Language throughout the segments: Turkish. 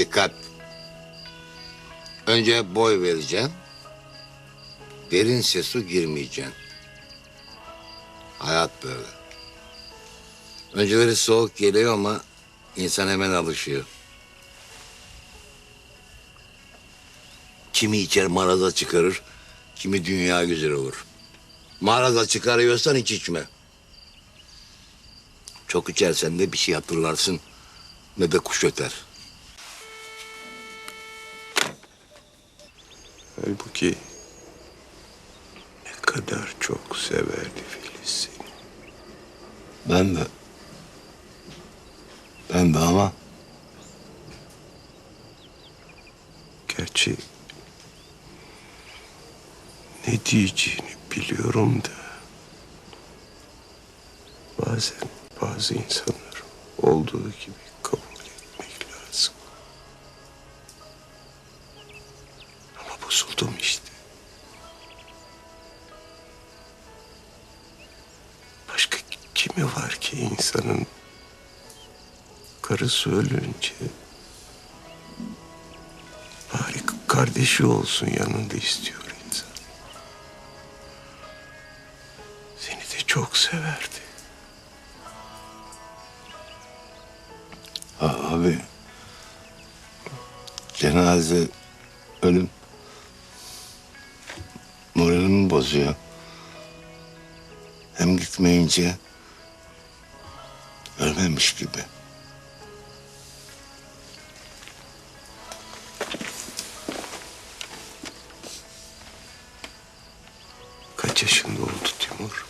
Dikkat. Önce boy vereceksin. Derinse su girmeyeceksin. Hayat böyle. Önceleri soğuk geliyor ama insan hemen alışıyor. Kimi içer mağarada çıkarır, kimi dünya güzel olur. Mağarada çıkarıyorsan hiç içme. Çok içersen de bir şey hatırlarsın ne de kuş öter. Halbuki ne kadar çok severdi Filiz seni. Ben de. Ben de ama Gerçi ne diyeceğini biliyorum da bazen bazı insanlar olduğu gibi kabul Bozuldum işte. Başka kimi var ki insanın karısı ölünce Bari kardeşi olsun yanında istiyor insan. Seni de çok severdi. Ha, abi cenaze ölüm moralimi bozuyor. Hem gitmeyince ölmemiş gibi. Kaç yaşında oldu Timur?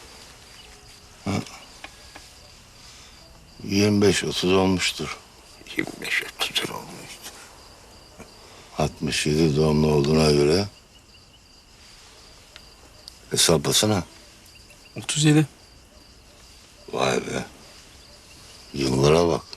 25-30 olmuştur. 25 30 olmuştu. 67 doğumlu olduğuna göre hesaplasana. 37. Vay be. Yıllara bak.